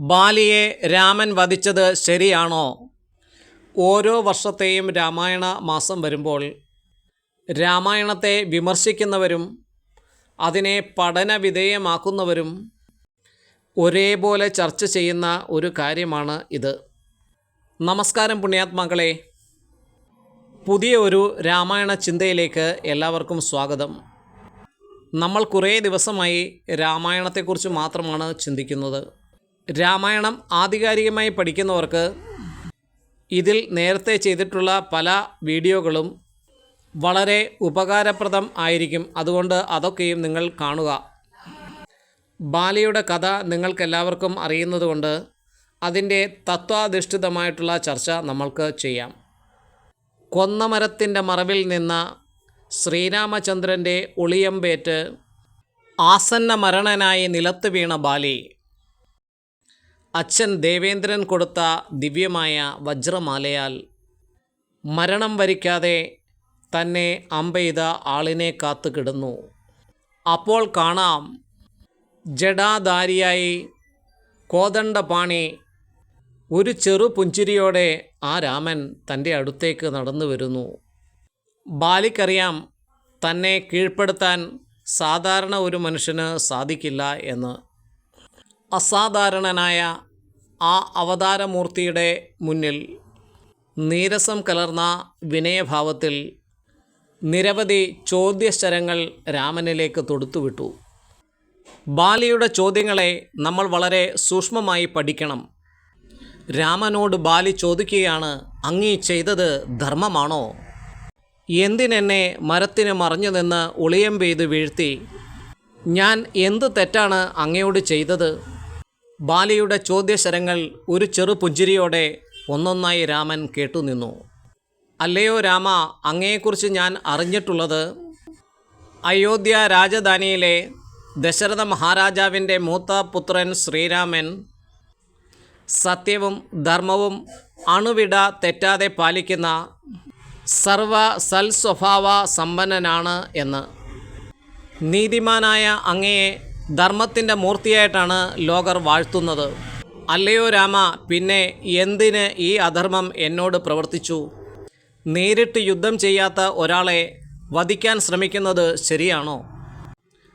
ബാലിയെ രാമൻ വധിച്ചത് ശരിയാണോ? ഓരോ വർഷത്തെയും രാമായണ മാസം വരുമ്പോൾ രാമായണത്തെ വിമർശിക്കുന്നവരും അതിനെ പഠനവിധേയമാക്കുന്നവരും ഒരേപോലെ ചർച്ച ചെയ്യുന്ന ഒരു കാര്യമാണ് ഇത്. നമസ്കാരം പുണ്യാത്മാക്കളെ. പുതിയ ഒരു രാമായണ ചിന്തയിലേക്ക് എല്ലാവർക്കും സ്വാഗതം. നമ്മൾ കുറേ ദിവസമായി രാമായണത്തെക്കുറിച്ച് മാത്രമാണ് ചിന്തിക്കുന്നത്. രാമായണം ആധികാരികമായി പഠിക്കുന്നവർക്ക് ഇതിൽ നേരത്തെ ചെയ്തിട്ടുള്ള പല വീഡിയോകളും വളരെ ഉപകാരപ്രദം ആയിരിക്കും. അതുകൊണ്ട് അതൊക്കെയും നിങ്ങൾ കാണുക. ബാലിയുടെ കഥ നിങ്ങൾക്കെല്ലാവർക്കും അറിയുന്നതുകൊണ്ട് അതിന്റെ തത്വാധിഷ്ഠിതമായിട്ടുള്ള ചർച്ച നമ്മൾക്ക് ചെയ്യാം. കൊന്നമരത്തിന്റെ മറവിൽ നിന്ന ശ്രീരാമചന്ദ്രന്റെ ഒളിയമ്പേറ്റ് ആസന്ന മരണനായി നിലത്ത് വീണ ബാലി അച്ഛൻ ദേവേന്ദ്രൻ കൊടുത്ത ദിവ്യമായ വജ്രമാലയാൽ മരണം വരിക്കാതെ തന്നെ അമ്പെയ്ത ആളിനെ കാത്തുകിടുന്നു. അപ്പോൾ കാണാം ജഡാധാരിയായി കോദണ്ഡപാണി ഒരു ചെറു പുഞ്ചിരിയോടെ ആ രാമൻ തന്റെ അടുത്തേക്ക് നടന്നു വരുന്നു. ബാലിക്കറിയാം തന്നെ കീഴ്പ്പെടുത്താൻ സാധാരണ ഒരു മനുഷ്യന് സാധിക്കില്ല എന്ന്. അസാധാരണനായ ആ അവതാരമൂർത്തിയുടെ മുന്നിൽ നീരസം കലർന്ന വിനയഭാവത്തിൽ നിരവധി ചോദ്യശരങ്ങൾ രാമനിലേക്ക് തൊടുത്തുവിട്ടു. ബാലിയുടെ ചോദ്യങ്ങളെ നമ്മൾ വളരെ സൂക്ഷ്മമായി പഠിക്കണം. രാമനോട് ബാലി ചോദിക്കുകയാണ് അങ്ങീ ചെയ്തത് ധർമ്മമാണോ? എന്തിനെന്നെ മരത്തിന് മറഞ്ഞു നിന്ന് ഒളിയം പെയ്ത് വീഴ്ത്തി? ഞാൻ എന്ത് തെറ്റാണ് അങ്ങയോട് ചെയ്തത്? ബാലിയുടെ ചോദ്യശരങ്ങൾ ഒരു ചെറു പുഞ്ചിരിയോടെ ഒന്നൊന്നായി രാമൻ കേട്ടുനിന്നു. അല്ലയോ രാമ അങ്ങയെക്കുറിച്ച് ഞാൻ അറിഞ്ഞിട്ടുള്ളത് അയോധ്യ രാജധാനിയിലെ ദശരഥ മഹാരാജാവിന്റെ മൂത്ത പുത്രൻ ശ്രീരാമൻ സത്യവും ധർമ്മവും അണുവിട തെറ്റാതെ പാലിക്കുന്ന സർവ സൽസ്വഭാവ സമ്പന്നനാണ് എന്ന്. നീതിമാനായ അങ്ങയെ ധർമ്മത്തിന്റെ മൂർത്തിയായിട്ടാണ് ലോകർ വാഴ്ത്തുന്നത്. അല്ലയോ രാമ പിന്നെ എന്തിന് ഈ അധർമ്മം എന്നോട് പ്രവർത്തിച്ചു? നേരിട്ട് യുദ്ധം ചെയ്യാത്ത ഒരാളെ വധിക്കാൻ ശ്രമിക്കുന്നത് ശരിയാണോ?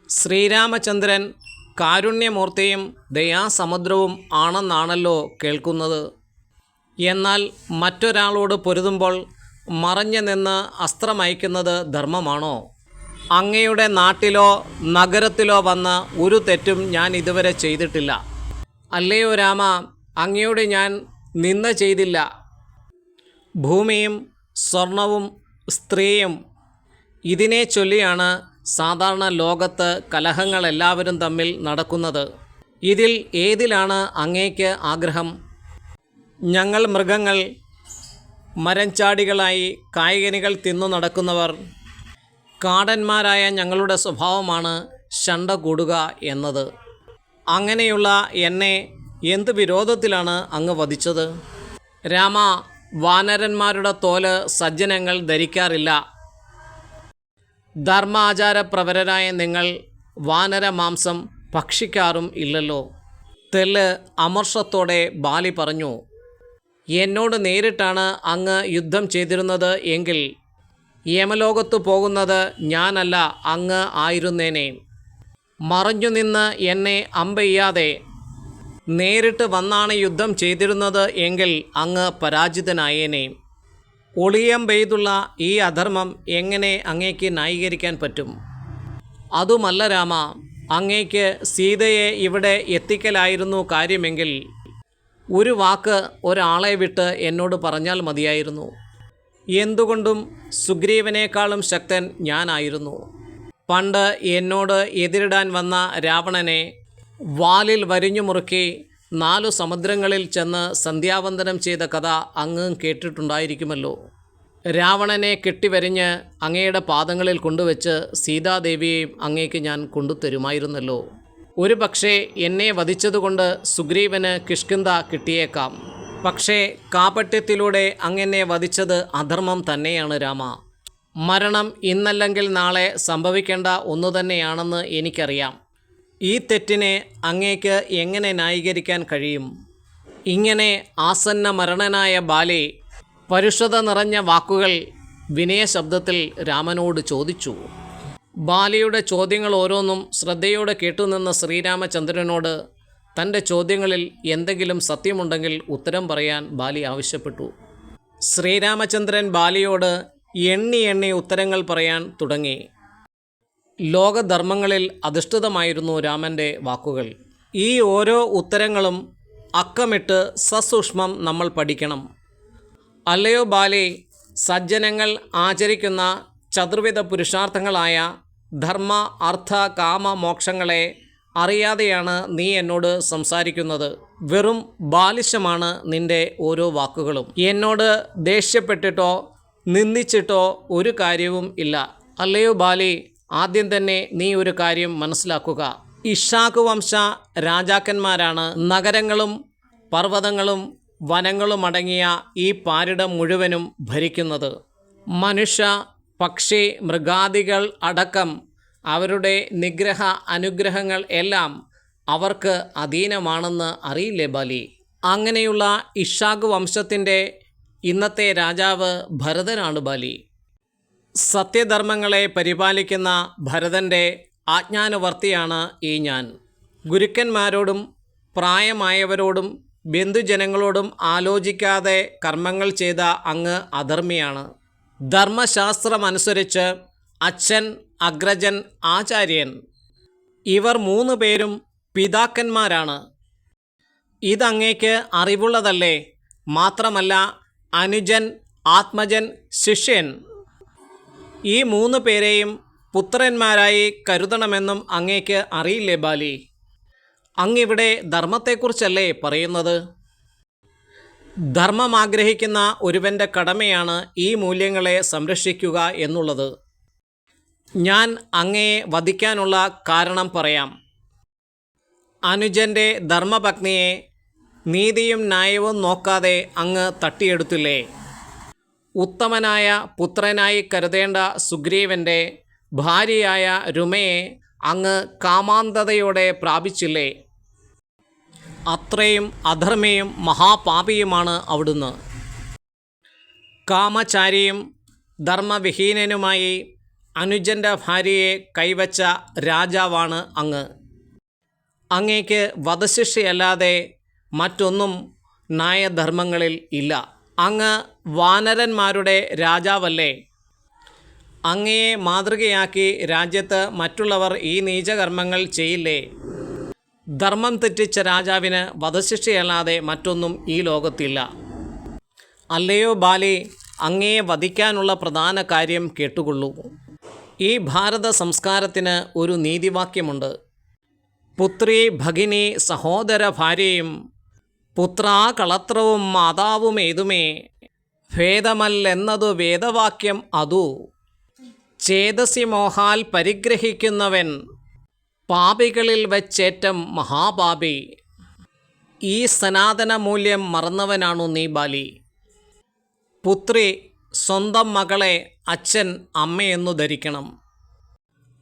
ശ്രീരാമചന്ദ്രൻ കാരുണ്യമൂർത്തിയും ദയാസമുദ്രവും ആണെന്നാണല്ലോ കേൾക്കുന്നത്. എന്നാൽ മറ്റൊരാളോട് പൊരുതുമ്പോൾ മറഞ്ഞു നിന്ന് അസ്ത്രമയക്കുന്നത് ധർമ്മമാണോ? അങ്ങയുടെ നാട്ടിലോ നഗരത്തിലോ വന്ന ഒരു തെറ്റും ഞാൻ ഇതുവരെ ചെയ്തിട്ടില്ല. അല്ലയോ രാമ അങ്ങയോട് ഞാൻ നിന്ന ചെയ്തില്ല. ഭൂമിയും സ്വർണവും സ്ത്രീയും ഇതിനെ ചൊല്ലിയാണ് സാധാരണ ലോകത്ത് കലഹങ്ങൾ എല്ലാവരും തമ്മിൽ നടക്കുന്നത്. ഇതിൽ ഏതിലാണ് അങ്ങേക്ക് ആഗ്രഹം? ഞങ്ങൾ മൃഗങ്ങൾ മരംചാടികളായി കായികനികൾ തിന്നു നടക്കുന്നവർ കാടന്മാരായ ഞങ്ങളുടെ സ്വഭാവമാണ് ശണ്ട കൂടുക എന്നത്. അങ്ങനെയുള്ള എന്നെ എന്ത് വിരോധത്തിലാണ് അങ്ങ് വധിച്ചത്? രാമ വാനരന്മാരുടെ തോൽ സജ്ജനങ്ങൾ ധരിക്കാറില്ല. ധർമാചാരപ്രവരരായ നിങ്ങൾ വാനര മാംസം ഭക്ഷിക്കാറും ഇല്ലല്ലോ. തെല്ല് അമർഷത്തോടെ ബാലി പറഞ്ഞു എന്നോട് നേരിട്ടാണ് അങ്ങ് യുദ്ധം ചെയ്തിരുന്നത് എങ്കിൽ യമലോകത്തു പോകുന്നത് ഞാനല്ല അങ്ങ് ആയിരുന്നേനെ. മറഞ്ഞു നിന്ന് എന്നെ അമ്പെയ്യാതെ. നേരിട്ട് വന്നാണ് യുദ്ധം ചെയ്തിരുന്നത് എങ്കിൽ അങ്ങ് പരാജിതനായേനെ. ഒളിയം പെയ്തുള്ള ഈ അധർമ്മം എങ്ങനെ അങ്ങേക്ക് ന്യായീകരിക്കാൻ പറ്റും? അതുമല്ല രാമ അങ്ങേക്ക് സീതയെ ഇവിടെ എത്തിക്കലായിരുന്നു കാര്യമെങ്കിൽ ഒരു വാക്ക് ഒരാളെ വിട്ട് എന്നോട് പറഞ്ഞാൽ മതിയായിരുന്നു. എന്തുകൊണ്ടും സുഗ്രീവനേക്കാളും ശക്തൻ ഞാനായിരുന്നു. പണ്ട് എന്നോട് എതിരിടാൻ വന്ന രാവണനെ വാലിൽ വരിഞ്ഞു മുറുക്കി നാലു സമുദ്രങ്ങളിൽ ചെന്ന് സന്ധ്യാവന്ദനം ചെയ്ത കഥ അങ്ങും കേട്ടിട്ടുണ്ടായിരിക്കുമല്ലോ. രാവണനെ കെട്ടിവരിഞ്ഞ് അങ്ങയുടെ പാദങ്ങളിൽ കൊണ്ടുവച്ച് സീതാദേവിയെയും അങ്ങേക്ക് ഞാൻ കൊണ്ടുതരുമായിരുന്നല്ലോ. ഒരു പക്ഷേ എന്നെ വധിച്ചതുകൊണ്ട് സുഗ്രീവന് കിഷ്കിന്ത കിട്ടിയേക്കാം. പക്ഷേ കാപട്യത്തിലൂടെ അങ്ങനെ വധിച്ചത് അധർമ്മം തന്നെയാണ് രാമ. മരണം ഇന്നല്ലെങ്കിൽ നാളെ സംഭവിക്കേണ്ട ഒന്നു തന്നെയാണെന്ന് എനിക്കറിയാം. ഈ തെറ്റിനെ അങ്ങേക്ക് എങ്ങനെ ന്യായീകരിക്കാൻ കഴിയും? ഇങ്ങനെ ആസന്ന മരണനായ ബാലെ പരുഷത നിറഞ്ഞ വാക്കുകൾ വിനയശബ്ദത്തിൽ രാമനോട് ചോദിച്ചു. ബാലയുടെ ചോദ്യങ്ങൾ ഓരോന്നും ശ്രദ്ധയോടെ കേട്ടുനിന്ന ശ്രീരാമചന്ദ്രനോട് തന്റെ ചോദ്യങ്ങളിൽ എന്തെങ്കിലും സത്യമുണ്ടെങ്കിൽ ഉത്തരം പറയാൻ ബാലി ആവശ്യപ്പെട്ടു. ശ്രീരാമചന്ദ്രൻ ബാലിയോട് എണ്ണി എണ്ണി ഉത്തരങ്ങൾ പറയാൻ തുടങ്ങി. ലോകധർമ്മങ്ങളിൽ അധിഷ്ഠിതമായിരുന്നു രാമന്റെ വാക്കുകൾ. ഈ ഓരോ ഉത്തരങ്ങളും അക്കമിട്ട് സസൂക്ഷ്മം നമ്മൾ പഠിക്കണം. അല്ലയോ ബാലി സജ്ജനങ്ങൾ ആചരിക്കുന്ന ചതുർവിധ പുരുഷാർത്ഥങ്ങളായ ധർമ്മ അർത്ഥ കാമ മോക്ഷങ്ങളെ അറിയാതെയാണ് നീ എന്നോട് സംസാരിക്കുന്നത്. വെറും ബാലിശമാണ് നിന്റെ ഓരോ വാക്കുകളും. എന്നോട് ദേഷ്യപ്പെട്ടിട്ടോ നിന്ദിച്ചിട്ടോ ഒരു കാര്യവും ഇല്ല. അല്ലയോ ബാലി ആദ്യം തന്നെ നീ ഒരു കാര്യം മനസ്സിലാക്കുക. ഇഷാഖ് വംശ രാജാക്കന്മാരാണ്. നഗരങ്ങളും പർവതങ്ങളും വനങ്ങളും അടങ്ങിയ ഈ പാരിടം മുഴുവനും ഭരിക്കുന്നത്. മനുഷ്യ പക്ഷി മൃഗാദികൾ അടക്കം അവരുടെ നിഗ്രഹ അനുഗ്രഹങ്ങൾ എല്ലാം അവർക്ക് അധീനമാണെന്ന് അറിയില്ലേ ബാലി? അങ്ങനെയുള്ള ഇഷാഖ് വംശത്തിന്റെ ഇന്നത്തെ രാജാവ് ഭരതനാണ് ബാലി. സത്യധർമ്മങ്ങളെ പരിപാലിക്കുന്ന ഭരതന്റെ ആജ്ഞാനുവർത്തിയാണ് ഈ ഞാൻ. ഗുരുക്കന്മാരോടും പ്രായമായവരോടും ബന്ധുജനങ്ങളോടും ആലോചിക്കാതെ കർമ്മങ്ങൾ ചെയ്ത അങ്ങ് അധർമ്മിയാണ്. ധർമ്മശാസ്ത്രമനുസരിച്ച് അച്ഛൻ അഗ്രജൻ ആചാര്യൻ. ഇവർ മൂന്ന് പേരും പിതാക്കന്മാരാണ്. ഇതങ്ങേക്ക് അറിവുള്ളതല്ലേ? മാത്രമല്ല അനുജൻ ആത്മജൻ ശിഷ്യൻ. ഈ മൂന്ന് പേരെയും പുത്രന്മാരായി കരുതണമെന്നും അങ്ങേക്ക് അറിയില്ലേ ബാലി? അങ്ങിവിടെ ധർമ്മത്തെക്കുറിച്ചല്ലേ പറയുന്നത്? ധർമ്മം ആഗ്രഹിക്കുന്ന ഒരുവന്റെ കടമയാണ് ഈ മൂല്യങ്ങളെ സംരക്ഷിക്കുക എന്നുള്ളത്. ഞാൻ അങ്ങയെ വധിക്കാനുള്ള കാരണം പറയാം. അനുജന്റെ ധർമ്മപത്നിയെ നീതിയും ന്യായവും നോക്കാതെ അങ്ങ് തട്ടിയെടുത്തില്ലേ? ഉത്തമനായ പുത്രനായി കരുതേണ്ട സുഗ്രീവന്റെ ഭാര്യയായ രുമയെ അങ്ങ് കാമാന്തതയോടെ പ്രാപിച്ചില്ലേ? അത്രയും അധർമ്മയും മഹാപാപിയുമാണ് അവിടുന്ന്. കാമചാരിയും ധർമ്മവിഹീനനുമായി അനുജന്റെ ഭാര്യയെ കൈവച്ച രാജാവാണ് അങ്ങ്. അങ്ങേക്ക് വധശിക്ഷയല്ലാതെ മറ്റൊന്നും ന്യായധർമ്മങ്ങളിൽ ഇല്ല. അങ്ങ് വാനരന്മാരുടെ രാജാവല്ലേ? അങ്ങയെ മാതൃകയാക്കി രാജ്യത്ത് മറ്റുള്ളവർ ഈ നീചകർമ്മങ്ങൾ ചെയ്യില്ലേ? ധർമ്മം തെറ്റിച്ച രാജാവിന് വധശിക്ഷയല്ലാതെ മറ്റൊന്നും ഈ ലോകത്തില്ല. അല്ലയോ ബാലി അങ്ങയെ വധിക്കാനുള്ള പ്രധാന കാര്യം കേട്ടുകൊള്ളൂ. ഈ ഭാരത സംസ്കാരത്തിന് ഒരു നീതിവാക്യമുണ്ട്. പുത്രി ഭഗിനി സഹോദര ഭാര്യയും പുത്രാ കളത്രവും മാതാവും ഏതുമേ ഭേദമല്ലെന്നതു വേദവാക്യം അതു. ചേതസി മോഹാൽ പരിഗ്രഹിക്കുന്നവൻ പാപികളിൽ വച്ചേറ്റം മഹാപാപി. ഈ സനാതന മൂല്യം മറന്നവനാണു നീ ബാലി. പുത്രി സ്വന്തം മകളെ അച്ഛൻ അമ്മയെന്നു ധരിക്കണം.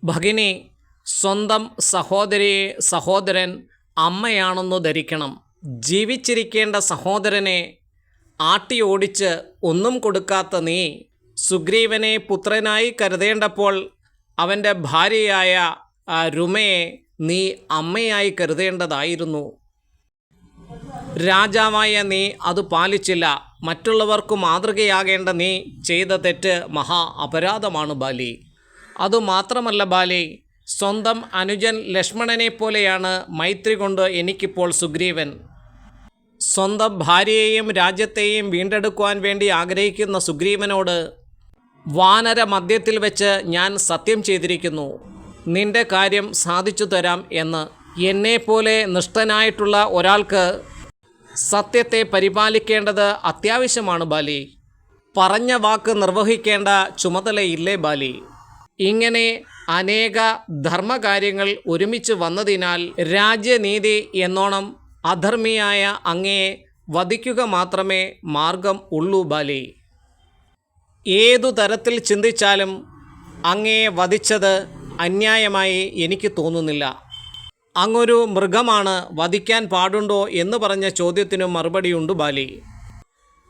ഭഗിനി സ്വന്തം സഹോദരിയെ സഹോദരൻ അമ്മയാണെന്നു ധരിക്കണം. ജീവിച്ചിരിക്കേണ്ട സഹോദരനെ ആട്ടി ഓടിച്ച് ഒന്നും കൊടുക്കാത്ത നീ സുഗ്രീവനെ പുത്രനായി കരുതേണ്ടപ്പോൾ അവന്റെ ഭാര്യയായ രുമയെ നീ അമ്മയായി കരുതേണ്ടതായിരുന്നു. രാജാവായ നീ അത് പാലിച്ചില്ല. മറ്റുള്ളവർക്ക് മാതൃകയാകേണ്ട നീ ചെയ്ത തെറ്റ് മഹാ അപരാധമാണ് ബാലി. അതുമാത്രമല്ല ബാലി സ്വന്തം അനുജൻ ലക്ഷ്മണനെ പോലെയാണ് മൈത്രി കൊണ്ട് എനിക്കിപ്പോൾ സുഗ്രീവൻ. സ്വന്തം ഭാര്യയെയും രാജ്യത്തെയും വീണ്ടെടുക്കുവാൻ വേണ്ടി ആഗ്രഹിക്കുന്ന സുഗ്രീവനോട് വാനര മധ്യത്തിൽ വെച്ച് ഞാൻ സത്യം ചെയ്തിരിക്കുന്നു. നിന്റെ കാര്യം സാധിച്ചു തരാം എന്ന് എന്നെപ്പോലെ നിഷ്ഠനായിട്ടുള്ള ഒരാൾക്ക് സത്യത്തെ പരിപാലിക്കേണ്ടത് അത്യാവശ്യമാണ് ബാലി. പറഞ്ഞ വാക്ക് നിർവഹിക്കേണ്ട ചുമതലയില്ലേ ബാലി. ഇങ്ങനെ അനേക ധർമ്മകാര്യങ്ങൾ ഒരുമിച്ച് വന്നതിനാൽ രാജ്യനീതി എന്നോണം അധർമ്മിയായ അങ്ങയെ വധിക്കുക മാത്രമേ മാർഗം ഉള്ളൂ ബാലി. ഏതു തരത്തിൽ ചിന്തിച്ചാലും അങ്ങയെ വധിച്ചത് അന്യായമായി എനിക്ക് തോന്നുന്നില്ല. അങ്ങൊരു മൃഗമാണ് വധിക്കാൻ പാടുണ്ടോ എന്ന് പറഞ്ഞ ചോദ്യത്തിനും മറുപടിയുണ്ട് ബാലി.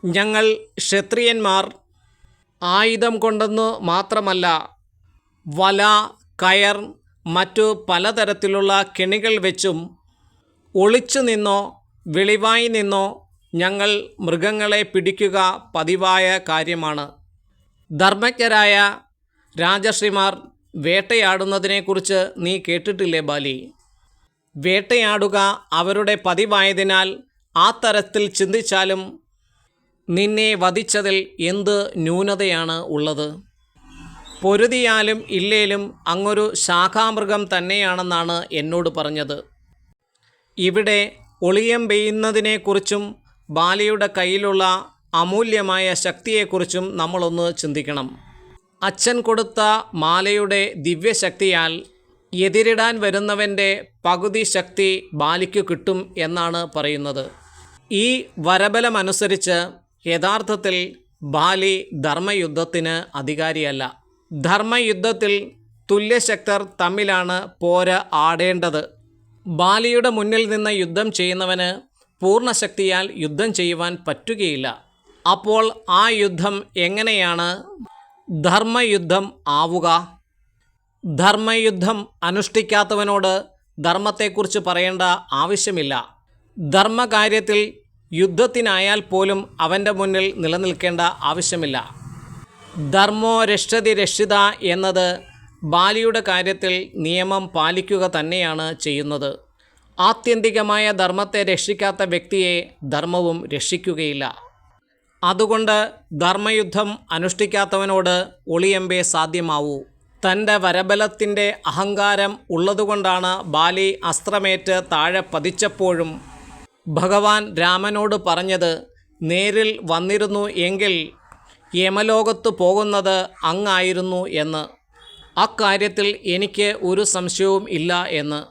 ഞങ്ങൾ ക്ഷത്രിയന്മാർ ആയുധം കൊണ്ടെന്ന് മാത്രമല്ല വല കയർ മറ്റു പലതരത്തിലുള്ള കെണികൾ വെച്ചും ഒളിച്ചു നിന്നോ വെളിവായി നിന്നോ ഞങ്ങൾ മൃഗങ്ങളെ പിടിക്കുക പതിവായ കാര്യമാണ്. ധർമ്മജ്ഞരായ രാജശ്രീമാർ വേട്ടയാടുന്നതിനെക്കുറിച്ച് നീ കേട്ടിട്ടില്ലേ ബാലി? വേട്ടയാടുക അവരുടെ പതിവായതിനാൽ ആ തരത്തിൽ ചിന്തിച്ചാലും നിന്നെ വധിച്ചതിൽ എന്ത് ന്യൂനതയാണ് ഉള്ളത്? പൊരുതിയാലും ഇല്ലേലും അങ്ങൊരു ശാഖാമൃഗം തന്നെയാണെന്നാണ് എന്നോട് പറഞ്ഞത്. ഇവിടെ ഒളിയം പെയ്യുന്നതിനെക്കുറിച്ചും ബാലിയുടെ കയ്യിലുള്ള അമൂല്യമായ ശക്തിയെക്കുറിച്ചും നമ്മളൊന്ന് ചിന്തിക്കണം. അച്ഛൻ കൊടുത്ത മാലയുടെ ദിവ്യശക്തിയാൽ എതിരിടാൻ വരുന്നവന്റെ പകുതി ശക്തി ബാലിക്കു കിട്ടും എന്നാണ് പറയുന്നത്. ഈ വരബലമനുസരിച്ച് യഥാർത്ഥത്തിൽ ബാലി ധർമ്മയുദ്ധത്തിന് അധികാരിയല്ല. ധർമ്മയുദ്ധത്തിൽ തുല്യശക്തർ തമ്മിലാണ് പോര ആടേണ്ടത്. ബാലിയുടെ മുന്നിൽ നിന്ന് യുദ്ധം ചെയ്യുന്നവന് പൂർണശക്തിയാൽ യുദ്ധം ചെയ്യുവാൻ പറ്റുകയില്ല. അപ്പോൾ ആ യുദ്ധം എങ്ങനെയാണ്? ധർമ്മയുദ്ധം ആവുക. ധർമ്മയുദ്ധം അനുഷ്ഠിക്കാത്തവനോട് ധർമ്മത്തെക്കുറിച്ച് പറയേണ്ട ആവശ്യമില്ല. ധർമ്മകാര്യത്തിൽ യുദ്ധത്തിനായാൽ പോലും അവന്റെ മുന്നിൽ നിലനിൽക്കേണ്ട ആവശ്യമില്ല. ധർമ്മോ രക്ഷതി രക്ഷിത എന്നത് ബാലിയുടെ കാര്യത്തിൽ നിയമം പാലിക്കുക തന്നെയാണ് ചെയ്യുന്നത്. ആത്യന്തികമായ ധർമ്മത്തെ രക്ഷിക്കാത്ത വ്യക്തിയെ ധർമ്മവും രക്ഷിക്കുകയില്ല. അതുകൊണ്ട് ധർമ്മയുദ്ധം അനുഷ്ഠിക്കാത്തവനോട് ഒളിയമ്പേ സാധ്യമാവൂ. തന്റെ വരബലത്തിന്റെ അഹങ്കാരം ഉള്ളതുകൊണ്ടാണ് ബാലി അസ്ത്രമേറ്റ് താഴെ പതിച്ചപ്പോഴും ഭഗവാൻ രാമനോട് പറഞ്ഞത് നേരിൽ വന്നിരുന്നു എങ്കിൽ യമലോകത്ത് പോകുന്നത് അങ്ങായിരുന്നു എന്ന്. അക്കാര്യത്തിൽ എനിക്ക് ഒരു സംശയവും ഇല്ല എന്ന്.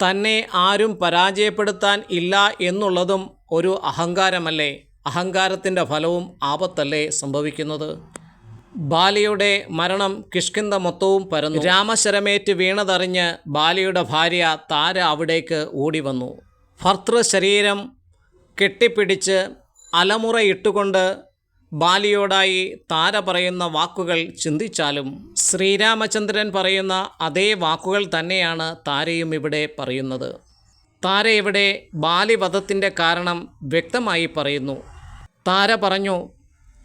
തന്നെ ആരും പരാജയപ്പെടുത്താൻ ഇല്ല എന്നുള്ളതും ഒരു അഹങ്കാരമല്ലേ? അഹങ്കാരത്തിന്റെ ഫലവും ആപത്തല്ലേ സംഭവിക്കുന്നത്? ബാലിയുടെ മരണം കിഷ്കിന്ത മൊത്തവും പരന്നു. രാമശരമേറ്റ് വീണതറിഞ്ഞ് ബാലിയുടെ ഭാര്യ താര അവിടേക്ക് ഓടി വന്നു ഭർത്തൃ ശരീരം കെട്ടിപ്പിടിച്ച് അലമുറയിട്ടുകൊണ്ട് ബാലിയോടായി താര പറയുന്ന വാക്കുകൾ ചിന്തിച്ചാലും ശ്രീരാമചന്ദ്രൻ പറയുന്ന അതേ വാക്കുകൾ തന്നെയാണ് താരയും ഇവിടെ പറയുന്നത്. താര ഇവിടെ ബാലിവധത്തിന്റെ കാരണം വ്യക്തമായി പറയുന്നു. താര പറഞ്ഞു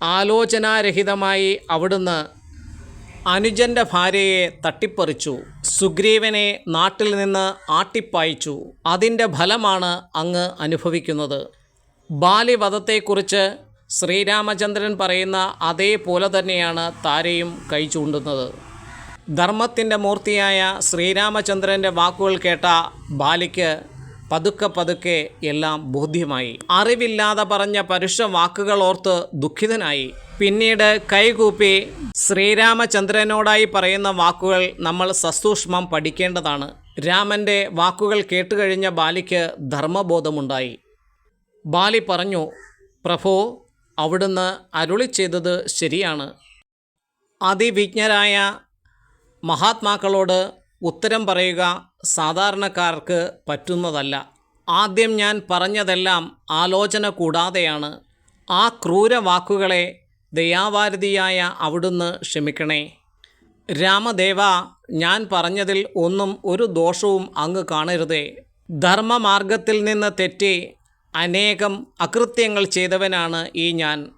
ആലോചനാരഹിതമായി അവിടുന്ന് അനുജന്റെ ഭാര്യയെ തട്ടിപ്പറിച്ചു. സുഗ്രീവനെ നാട്ടിൽ നിന്ന് ആട്ടിപ്പായിച്ചു. അതിന്റെ ഫലമാണ് അങ്ങ് അനുഭവിക്കുന്നത്. ബാലിവധത്തെക്കുറിച്ച് ശ്രീരാമചന്ദ്രൻ പറയുന്ന അതേപോലെ തന്നെയാണ് താരയും കൈ ചൂണ്ടുന്നത്. ധർമ്മത്തിന്റെ മൂർത്തിയായ ശ്രീരാമചന്ദ്രന്റെ വാക്കുകൾ കേട്ട ബാലിക്ക് പതുക്കെ പതുക്കെ എല്ലാം ബോധ്യമായി. അറിവില്ലാതെ പറഞ്ഞ പരുഷ വാക്കുകൾ ഓർത്ത് ദുഃഖിതനായി. പിന്നീട് കൈകൂപ്പി ശ്രീരാമചന്ദ്രനോടായി പറയുന്ന വാക്കുകൾ നമ്മൾ സസൂക്ഷ്മം പഠിക്കേണ്ടതാണ്. രാമന്റെ വാക്കുകൾ കേട്ടുകഴിഞ്ഞ ബാലിക്ക് ധർമ്മബോധമുണ്ടായി. ബാലി പറഞ്ഞു പ്രഭോ അവിടുന്ന് അരുളി ചെയ്തത് ശരിയാണ്. അതിവിജ്ഞരായ മഹാത്മാക്കളോട് ഉത്തരം പറയുക സാധാരണക്കാർക്ക് പറ്റുന്നതല്ല. ആദ്യം ഞാൻ പറഞ്ഞതെല്ലാം ആലോചന കൂടാതെയാണ്. ആ ക്രൂര വാക്കുകളെ ദയാവാരതിയായ അവിടുന്ന് ക്ഷമിക്കണേ. രാമദേവ ഞാൻ പറഞ്ഞതിൽ ഒന്നും ഒരു ദോഷവും അങ്ങ് കാണരുതേ. ധർമ്മമാർഗത്തിൽ നിന്ന് തെറ്റി അനേകം അകൃത്യങ്ങൾ ചെയ്തവനാണ് ഈ ഞാൻ.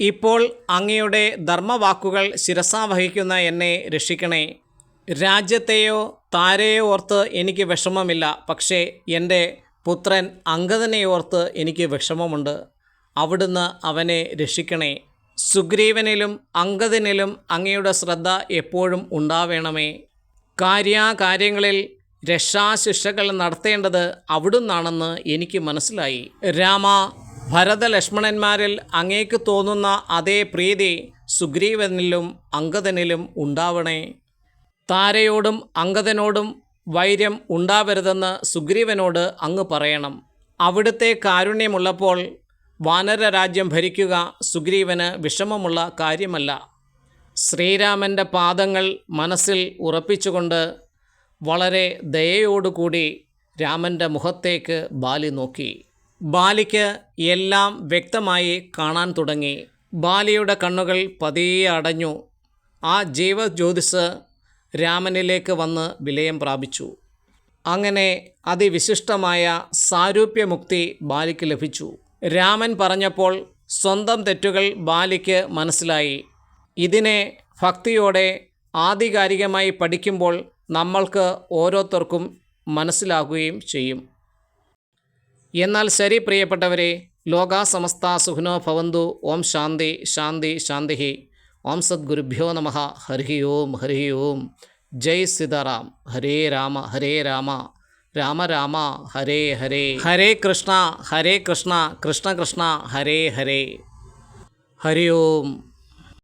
ഇപ്പോൾ അങ്ങയുടെ ധർമ്മവാക്കുകൾ ശിരസാവഹിക്കുന്ന എന്നെ രക്ഷിക്കണേ. രാജ്യത്തെയോ താരയോ ഓർത്ത് എനിക്ക് വിഷമമില്ല. പക്ഷേ എന്റെ പുത്രൻ അങ്കദനെ ഓർത്ത് എനിക്ക് വിഷമമുണ്ട്. അവിടുന്ന് അവനെ രക്ഷിക്കണേ. സുഗ്രീവനിലും അങ്കദനിലും അങ്ങയുടെ ശ്രദ്ധ എപ്പോഴും ഉണ്ടാവേണമേ. കാര്യാകാര്യങ്ങളിൽ രക്ഷാശിക്ഷകൾ നടത്തേണ്ടത് അവിടുന്നാണെന്ന് എനിക്ക് മനസ്സിലായി. രാമ ഭരതലക്ഷ്മണന്മാരിൽ അങ്ങേക്ക് തോന്നുന്ന അതേ പ്രീതി സുഗ്രീവനിലും അങ്കദനിലും ഉണ്ടാവണേ. താരയോടും അങ്കദനോടും വൈര്യം ഉണ്ടാവരുതെന്ന് സുഗ്രീവനോട് അങ്ങ് പറയണം. അവിടുത്തെ കാരുണ്യമുള്ളപ്പോൾ വാനരരാജ്യം ഭരിക്കുക സുഗ്രീവന് വിഷമമുള്ള കാര്യമല്ല. ശ്രീരാമന്റെ പാദങ്ങൾ മനസ്സിൽ ഉറപ്പിച്ചുകൊണ്ട് വളരെ ദയയോടുകൂടി രാമന്റെ മുഖത്തേക്ക് ബാലി നോക്കി. ബാലിക്ക് എല്ലാം വ്യക്തമായി കാണാൻ തുടങ്ങി. ബാലിയുടെ കണ്ണുകൾ പതിയെ അടഞ്ഞു. ആ ജീവജ്യോതിസ് രാമനിലേക്ക് വന്ന് വിലയം പ്രാപിച്ചു. അങ്ങനെ അതിവിശിഷ്ടമായ സാരൂപ്യമുക്തി ബാലിക്ക് ലഭിച്ചു. രാമൻ പറഞ്ഞപ്പോൾ സ്വന്തം തെറ്റുകൾ ബാലിക്ക് മനസ്സിലായി. ഇതിനെ ഭക്തിയോടെ ആധികാരികമായി പഠിക്കുമ്പോൾ നമ്മൾക്ക് ഓരോരുത്തർക്കും മനസ്സിലാകുകയും ചെയ്യും. എന്നാൽ ശരി പ്രിയപ്പെട്ടവരെ ലോകാസമസ്ത സുഖനോ ഭവന്തു ഓം ശാന്തി ശാന്തി ശാന്തി ओम सद्गुभ्यो नम। हरि ओम हरि ओम जय सीताराम हरे राम हरे राम। राम राम हरे हरे। हरे कृष्णा हरे कृष्णा कृष्ण कृष्ण हरे हरे। हरि ओम